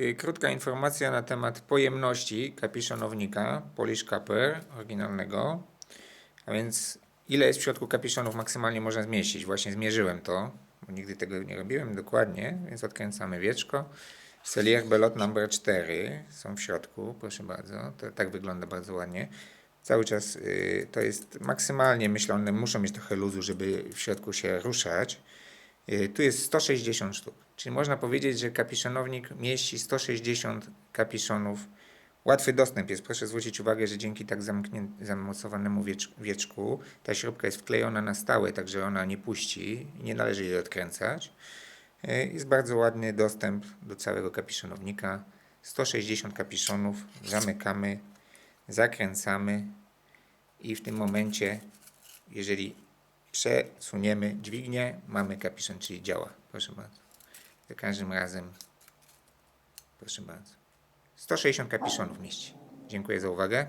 Y, Krótka informacja na temat pojemności kapiszonownika Polish Copper oryginalnego. A więc ile jest w środku kapiszonów maksymalnie można zmieścić? Właśnie zmierzyłem to, bo nigdy tego nie robiłem dokładnie, więc odkręcamy wieczko. Selier Belot number 4 są w środku, proszę bardzo. To tak wygląda bardzo ładnie. Cały czas y, to jest maksymalnie myślone, muszą mieć trochę luzu, żeby w środku się ruszać. Y, Tu jest 160 sztuk, czyli można powiedzieć, że kapiszonownik mieści 160 kapiszonów. Łatwy dostęp jest. Proszę zwrócić uwagę, że dzięki tak zamocowanemu wiecz- wieczku ta śrubka jest wklejona na stałe, także ona nie puści nie należy jej odkręcać. Y, Jest bardzo ładny dostęp do całego kapiszonownika. 160 kapiszonów. Zamykamy, zakręcamy i w tym momencie, jeżeli przesuniemy dźwignię, mamy kapiszon, czyli działa. Proszę bardzo. Za każdym razem, proszę bardzo. 160 kapiszonów mieści. Dziękuję za uwagę.